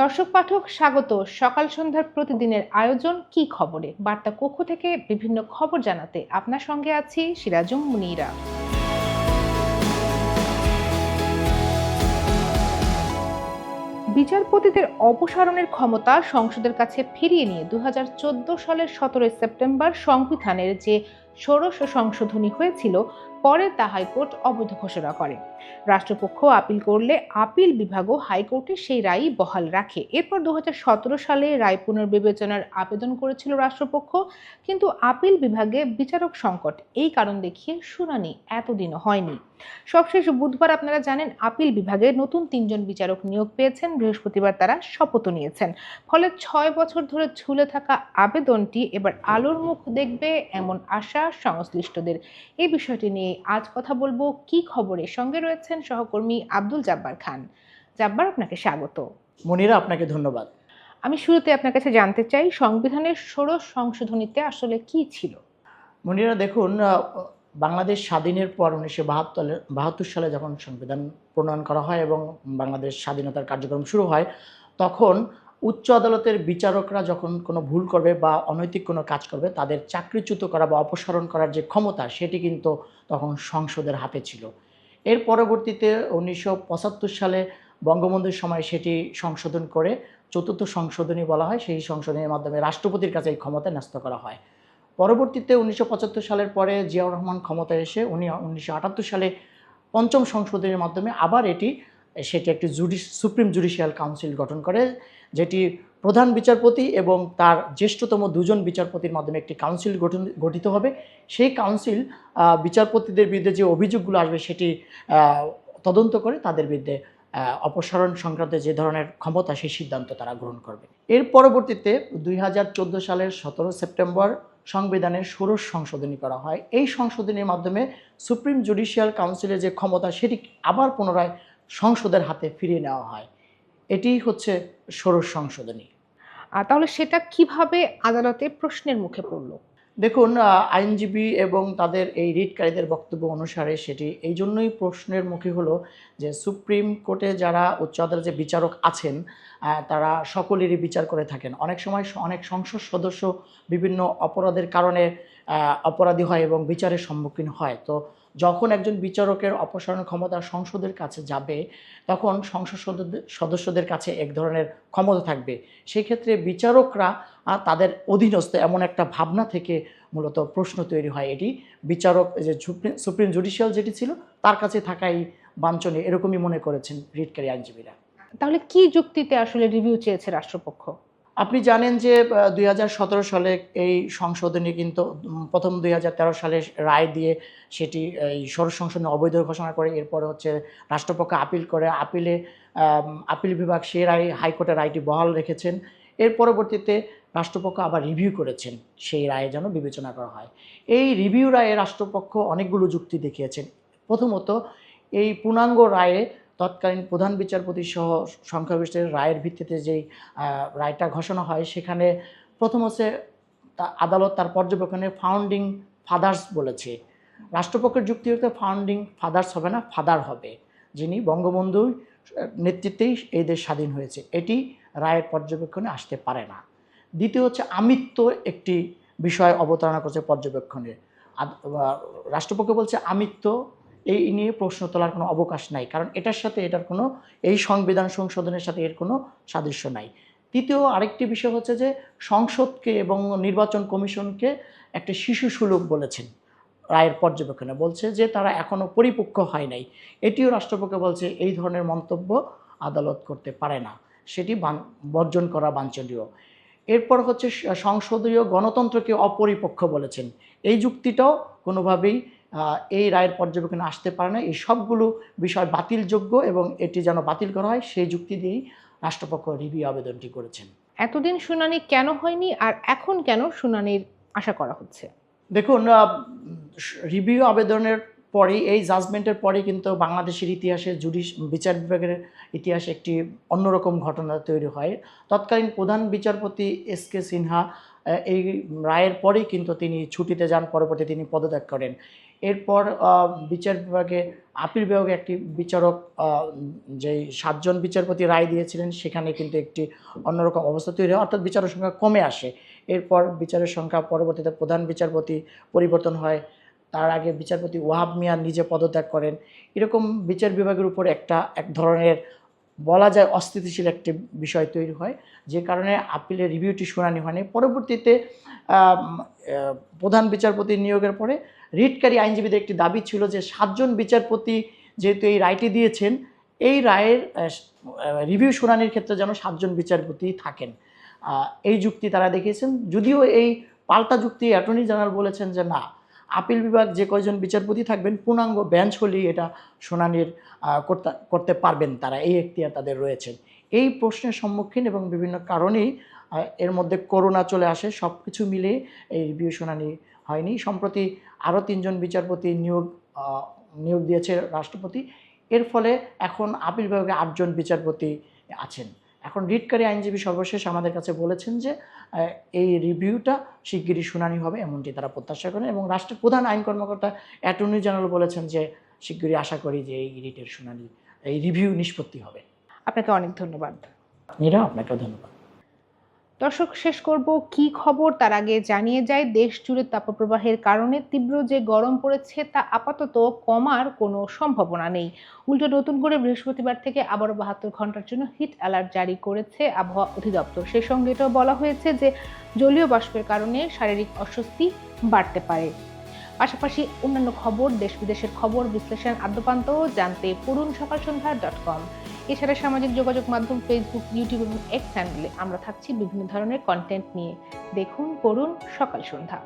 দর্শক পাঠক, স্বাগত। সকাল সন্ধ্যার প্রতিদিনের আয়োজন, কি খবরে? বার্তা কক্ষ থেকে বিভিন্ন খবর জানাতে আপনার সঙ্গে আছি সিরাজুম মুনিরা। বিচারপতিদের অপসারণের ক্ষমতা সংসদের কাছে ফিরিয়ে নিয়ে দু হাজার চোদ্দ সালের সতেরোই সেপ্টেম্বর সংবিধানের যে ষোড়শ সংশোধনী হয়েছিল পরে তা হাইকোর্ট অবৈধ ঘোষণা করে। রাষ্ট্রপক্ষ আপিল করলে আপিল বিভাগও হাইকোর্টে সেই রায়ই বহাল রাখে। এরপর দু হাজার সতেরো সালে রায় পুনর্বিবেচনার আবেদন করেছিল রাষ্ট্রপক্ষ, কিন্তু আপিল বিভাগে বিচারক সংকট এই কারণ দেখিয়ে শুনানি এতদিনও হয়নি। সবশেষ বুধবার আপনারা জানেন, আপিল বিভাগে নতুন তিনজন বিচারক নিয়োগ পেয়েছেন। বৃহস্পতিবার তারা শপথও নিয়েছেন। ফলে ছয় বছর ধরে ঝুলে থাকা আবেদনটি এবার আলোর মুখ দেখবে এমন আশা সংশ্লিষ্টদের। এই বিষয়টি নিয়ে আজ কথা বলব কি খবরের সঙ্গে রয়েছেন সহকর্মী আব্দুল জাব্বার খান। জাব্বার আপনাকে স্বাগত। মনিরা আপনাকে ধন্যবাদ। আমি শুরুতে আপনার কাছে জানতে চাই সংবিধানের ষোড়শ সংশোধনীতে আসলে কি ছিল? মনিরা দেখুন বাংলাদেশ স্বাধীনের পর উনিশশো বাহাত্তর বাহাত্তর সালে যখন সংবিধান প্রণয়ন করা হয় এবং বাংলাদেশ স্বাধীনতার কার্যক্রম শুরু হয় তখন উচ্চ আদালতের বিচারকরা যখন কোনো ভুল করবে বা অনৈতিক কোনো কাজ করবে, তাদের চাকরিচ্যুত করা বা অপসারণ করার যে ক্ষমতা, সেটি কিন্তু তখন সংসদের হাতে ছিল। এর পরবর্তীতে উনিশশো পঁচাত্তর সালে বঙ্গবন্ধুর সময় সেটি সংশোধন করে, চতুর্থ সংশোধনী বলা হয়, সেই সংশোধনীর মাধ্যমে রাষ্ট্রপতির কাছে এই ক্ষমতা ন্যস্ত করা হয়। পরবর্তীতে উনিশশো পঁচাত্তর সালের পরে জিয়াউর রহমান ক্ষমতায় এসে উনি উনিশশো আটাত্তর সালে পঞ্চম সংশোধনীর মাধ্যমে আবার এটি সেটি একটি জুডিশ, সুপ্রিম জুডিশিয়াল কাউন্সিল গঠন করে, যেটি প্রধান বিচারপতি এবং তার জ্যেষ্ঠতম দুজন বিচারপতির মাধ্যমে একটি কাউন্সিল গঠন, গঠিত হবে। সেই কাউন্সিল বিচারপতিদের বিরুদ্ধে যে অভিযোগগুলো আসবে সেটি তদন্ত করে তাদের বিরুদ্ধে অপসারণ সংক্রান্ত যে ধরনের ক্ষমতা, সেই সিদ্ধান্ত তারা গ্রহণ করবে। এর পরবর্তীতে দুই হাজার চোদ্দ সালের সতেরো সেপ্টেম্বর সংবিধানের ষোড়শ সংশোধনী করা হয়। এই সংশোধনীর মাধ্যমে সুপ্রিম জুডিশিয়াল কাউন্সিলের যে ক্ষমতা, সেটি আবার পুনরায় সংসদের হাতে ফিরিয়ে নেওয়া হয়। এটি হচ্ছে ষোড়শ সংশোধনী। তাহলে সেটা কীভাবে আদালতে প্রশ্নের মুখে পড়ল? দেখুন আইনজীবী এবং তাদের এই রিটকারীদের বক্তব্য অনুসারে সেটি এই জন্যই প্রশ্নের মুখে হলো যে সুপ্রিম কোর্টে যারা উচ্চ আদালতে বিচারক আছেন তারা সকলেরই বিচার করে থাকেন। অনেক সময় অনেক সংসদ সদস্য বিভিন্ন অপরাধের কারণে অপরাধী হয় এবং বিচারের সম্মুখীন হয়। তো যখন একজন বিচারকের অপসারণ ক্ষমতা সংসদের কাছে যাবে, তখন সংসদ সদস্যদের- কাছে এক ধরনের ক্ষমতা থাকবে। সেই ক্ষেত্রে বিচারকরা তাদের অধীনস্থ এমন একটা ভাবনা থেকে মূলত প্রশ্ন তৈরি হয়। এটি বিচারক যে সুপ্রিম জুডিশিয়াল যেটি ছিল, তার কাছে থাকাই বাঞ্ছনীয়, এরকমই মনে করেছেন রিটকারী আইনজীবীরা। তাহলে কি যুক্তিতে আসলে রিভিউ চেয়েছে রাষ্ট্রপক্ষ? আপনি জানেন যে দুই হাজার সতেরো সালে এই সংশোধনী কিন্তু প্রথম দুই হাজার তেরো সালে রায় দিয়ে সেটি, এই ষোড়শ সংশোধনী অবৈধ ঘোষণা করে, এরপরে হচ্ছে রাষ্ট্রপক্ষ আপিল করে, আপিলে আপিল বিভাগ সে রায়, হাইকোর্টের রায়টি বহাল রেখেছেন। এর পরবর্তীতে রাষ্ট্রপক্ষ আবার রিভিউ করেছেন, সেই রায়ে যেন বিবেচনা করা হয়। এই রিভিউ রায়ে রাষ্ট্রপক্ষ অনেকগুলো যুক্তি দেখিয়েছেন। প্রথমত, এই পূর্ণাঙ্গ রায়ে তৎকালীন প্রধান বিচারপতি সহ সংখ্যাগরিষ্ঠের রায়ের ভিত্তিতে যেই রায়টা ঘোষণা হয়, সেখানে প্রথম হচ্ছে আদালত তার পর্যবেক্ষণে ফাউন্ডিং ফাদার্স বলেছে। রাষ্ট্রপক্ষের যুক্তি হতে ফাউন্ডিং ফাদার্স হবে না ফাদার হবে। যিনি বঙ্গবন্ধুর নেতৃত্বেই এই দেশ স্বাধীন হয়েছে। এটি রায়ের পর্যবেক্ষণে আসতে পারে না। দ্বিতীয় হচ্ছে আমিত্ব একটি বিষয় অবতারণা করছে পর্যবেক্ষণে। রাষ্ট্রপক্ষ বলছে আমিত্ব এই নিয়ে প্রশ্ন তোলার কোনো অবকাশ নাই। কারণ এটার সাথে এটার কোনো, এই সংবিধান সংশোধনের সাথে এর কোনো সাদৃশ্য নাই। তৃতীয় আরেকটি বিষয় হচ্ছে যে, সংসদকে এবং নির্বাচন কমিশনকে একটা শিশু সুলভ বলেছেন রায়ের পর্যবেক্ষণে। বলছে যে, তারা এখনও পরিপক্ক হয় নাই। এটিও রাষ্ট্রপক্ষ বলছে এই ধরনের মন্তব্য আদালত করতে পারে না। সেটি বর্জন করা বাঞ্ছনীয়। এরপর হচ্ছে, সংসদীয় গণতন্ত্রকে অপরিপক্ষ বলেছেন। এই যুক্তিটাও কোনোভাবেই এই রায়ের পর্যবেক্ষণে আসতে পারে না। এই সবগুলো বিষয় বাতিলযোগ্য এবং এটি যেন বাতিল করা হয় সেই যুক্তি দিয়েই রাষ্ট্রপক্ষ রিভিউ আবেদনটি করেছেন। এতদিন শুনানি কেন হয়নি আর এখন কেন শুনানির আশা করা হচ্ছে? দেখুন রিভিউ আবেদনের পরে এই জাজমেন্টের পরে কিন্তু বাংলাদেশের ইতিহাসে জুডিশ বিচার বিভাগের ইতিহাসে একটি অন্যরকম ঘটনা তৈরি হয়। তৎকালীন প্রধান বিচারপতি এস কে সিনহা এই রায়ের পরেই কিন্তু তিনি ছুটিতে যান পরবর্তী তিনি পদত্যাগ করেন। এরপর বিচার বিভাগে আপিল বিভাগে একটি বিচারক যেই সাতজন বিচারপতি রায় দিয়েছিলেন, সেখানে কিন্তু একটি অন্যরকম অবস্থা তৈরি হয়। অর্থাৎ বিচারের সংখ্যা কমে আসে। এরপর বিচারের সংখ্যা পরবর্তীতে প্রধান বিচারপতি পরিবর্তন হয়। তার আগে বিচারপতি ওয়াহাব মিয়া নিজে পদত্যাগ করেন। এরকম বিচার বিভাগের উপর একটা, এক ধরনের বলা যায় অস্থিতিশীল একটি বিষয় তৈরি হয়, যে কারণে আপিলের রিভিউটি শুনানি হয়নি। পরবর্তীতে প্রধান বিচারপতি নিয়োগের পরে রিটকারী আইনজীবীদের একটি দাবি ছিল যে সাতজন বিচারপতি যেহেতু এই রায়টি দিয়েছেন, এই রায়ের রিভিউ শুনানির ক্ষেত্রে যেন সাতজন বিচারপতি থাকেন। এই যুক্তি তারা দেখিয়েছেন। যদিও এই পাল্টা যুক্তি অ্যাটর্নি জেনারেল বলেছেন যে না, আপিল বিভাগ যে কয়জন বিচারপতি থাকবেন, পূর্ণাঙ্গ বেঞ্চ হলেই এটা শুনানির করতে পারবেন তারা। এই এখতিয়ার তাদের রয়েছেন এই প্রশ্নের সম্মুখীন এবং বিভিন্ন কারণেই এর মধ্যে করোনা চলে আসে সব কিছু মিলে এই রিভিউ শুনানি হয়নি। সম্প্রতি আরও তিনজন বিচারপতি নিয়োগ নিয়োগ দিয়েছে রাষ্ট্রপতি। এর ফলে এখন আপিল বিভাগে আটজন বিচারপতি আছেন। এখন রিটকারী আইনজীবী সর্বশেষ আমাদের কাছে বলেছেন যে এই রিভিউটা শিগগিরই শুনানি হবে এমনটি তারা প্রত্যাশা করেন এবং রাষ্ট্রের প্রধান আইন কর্মকর্তা অ্যাটর্নি জেনারেল বলেছেন যে শিগগিরই আশা করি যে এই রিটের শুনানি এই রিভিউ নিষ্পত্তি হবে। আপনাকে অনেক ধন্যবাদ। নীরা আপনাকেও ধন্যবাদ। দর্শক, শেষ করব কি খবর? তার আগে জানিয়ে যায় দেশ জুড়ে তাপপ্রবাহের কারণে তীব্র যে গরম পড়েছে তা আপাতত কমার কোনো সম্ভাবনা নেই। উল্টো নতুন করে বৃহস্পতিবার থেকে আবারও বাহাত্তর ঘণ্টার জন্য হিট অ্যালার্ট জারি করেছে আবহাওয়া অধিদপ্তর। সেই সঙ্গে এটাও বলা হয়েছে যে, জলীয় বাষ্পের কারণে শারীরিক অস্বস্তি বাড়তে পারে। পাশাপাশি অন্যান্য খবর দেশ বিদেশের খবর, বিশ্লেষণ, আদ্যপান্ত জানতে পড়ুন সকাল সন্ধ্যা ডট কম এছাড়া সামাজিক যোগাযোগ মাধ্যম ফেসবুক ইউটিউব এবং এক্স হ্যান্ডেলে আমরা থাকছি বিভিন্ন ধরনের কন্টেন্ট নিয়ে। দেখুন, পড়ুন সকাল সন্ধ্যা।